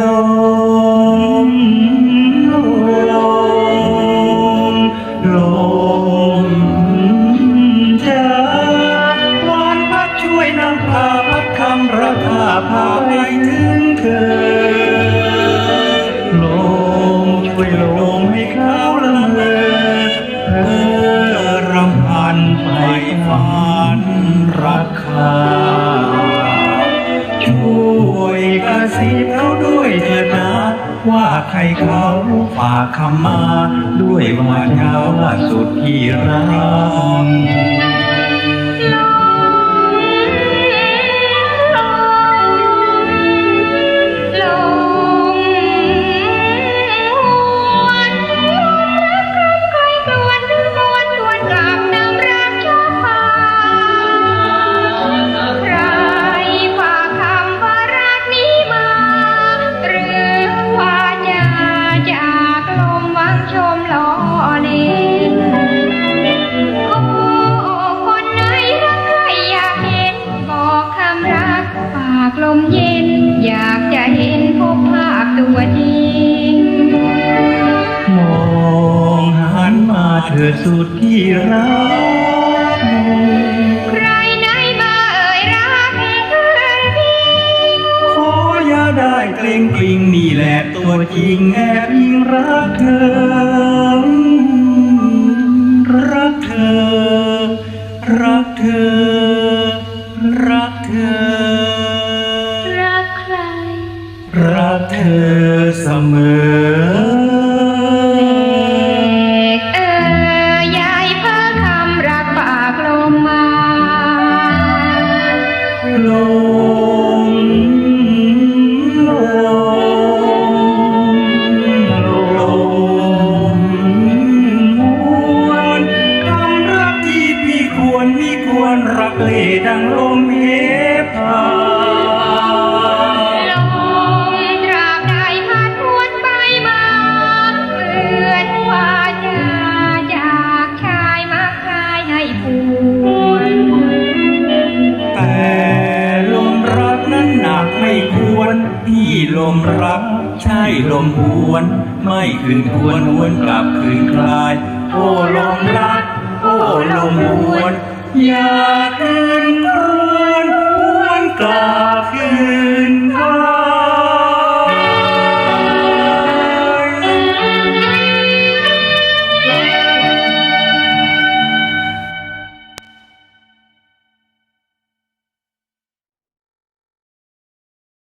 ลมลมลมเจวานพัดช่วยนำพาพัดคำระพาพาไปถึงเธอลมช่วยลมให้เขาละเมอเพ้อรำพันไปฝันรักาช่ กระซิบเขาด้วยเถิดนะ ว่าใครเขาฝากคำมา ด้วยวาจาว่าสุดที่รักากลมเย็น อยากจะเห็นพบภาพตัวจริง มองหันมาเถิดสุดที่รักใครไหนมาเอ่ยรักเพื่อนพี่ขออย่าได้เกรงกลิงนี่แหละตัวจริงแอบยิ่งรักเธอ รักเธอ รักเธอ รักเธอรักใคร รักเธอเสมอเอ่ย พี่ลมรัก ใช่ลมหวน ไม่คืนควรหวนกลับคืนคลาย โอ้ลมรัก โอ้ลมหวน อย่าคืนควนหวนกลับ